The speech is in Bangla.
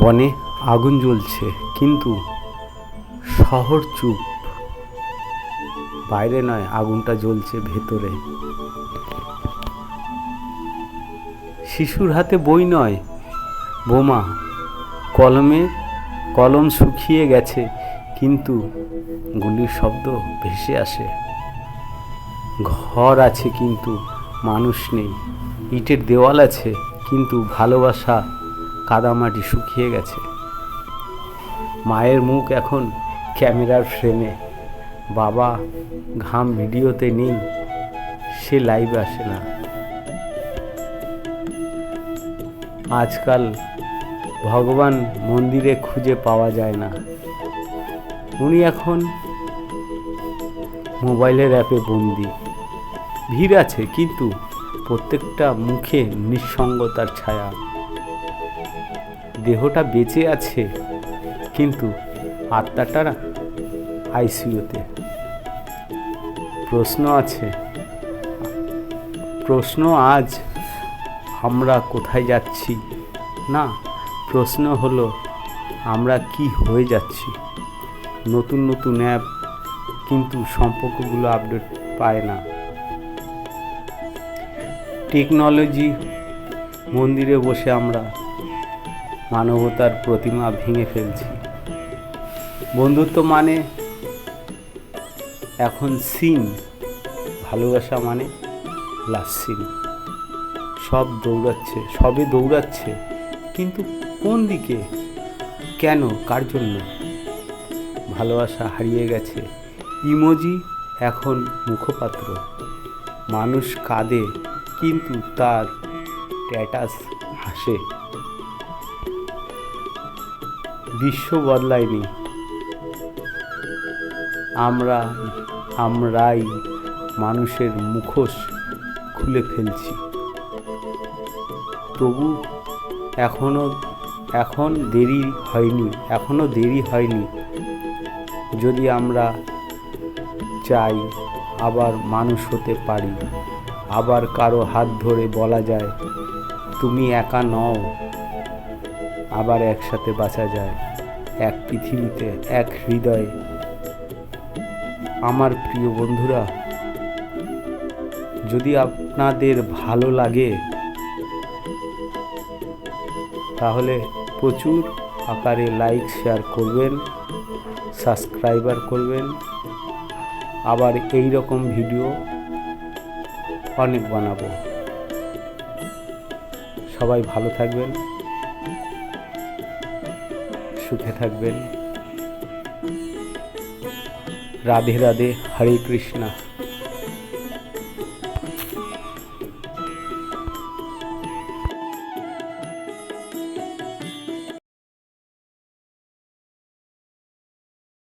বনে আগুন জ্বলছে, কিন্তু শহর চুপ। বাইরে নয়, আগুনটা জ্বলছে ভেতরে। শিশুর হাতে বই নয়, বোমা। কলমে কলম শুকিয়ে গেছে, কিন্তু গুলির শব্দ ভেসে আসে। ঘর আছে, কিন্তু মানুষ নেই। ইটের দেওয়াল আছে, কিন্তু ভালোবাসা কাদামাটি শুকিয়ে গেছে। মায়ের মুখ এখন ক্যামেরার ফ্রেমে। বাবা ঘাম ভিডিওতে নেই সে লাইভে আসে না। আজকাল ভগবান মন্দিরে খুঁজে পাওয়া যায় না। উনি এখন মোবাইলের অ্যাপে বন্দি। ভিড় আছে, কিন্তু প্রত্যেকটা মুখে নিঃসঙ্গতার ছায়া। দেহটা বেঁচে আছে, কিন্তু আত্মাটা আইসিইউতে। প্রশ্ন আছে, প্রশ্ন আজ আমরা কোথায় যাচ্ছি? না, প্রশ্ন হলো, আমরা কি হয়ে যাচ্ছি? নতুন নতুন অ্যাপ, কিন্তু সম্পর্কগুলো আপডেট পায় না। টেকনোলজি, মন্দিরে বসে আমরা মানবতার প্রতিমা ভেঙে ফেলছি। বন্ধুত্ব মানে এখন সিন, ভালোবাসা মানে লাস্ট সিন সব দৌড়াচ্ছে, সবে দৌড়াচ্ছে, কিন্তু কোন দিকে, কেন, কার জন্য? ভালোবাসা হারিয়ে গেছে। ইমোজি এখন মুখপাত্র। মানুষ কাঁদে, কিন্তু তার স্ট্যাটাস হাসে। বিশ্ব বদলায়নি। আমরা, আমরাই মানুষের মুখোশ খুলে ফেলছি। তবু এখনও, এখন দেরি হয়নি, এখনও দেরি হয়নি। যদি আমরা চাই আবার মানুষ হতে পারি, আবার কারও হাত ধরে বলা যায়, তুমি একা নও, আবার একসাথে বাঁচা যায়। এক পৃথিবীতে, এক হৃদয়ে। আমার প্রিয় বন্ধুরা, যদি আপনাদের ভালো লাগে, তাহলে প্রচুর আকারে লাইক শেয়ার করবেন সাবস্ক্রাইবার করবেন। আবার এই রকম ভিডিও অনেক বানাবো। সবাই ভালো থাকবেন। সুখে থাকবেন রাধে রাধে হরে কৃষ্ণা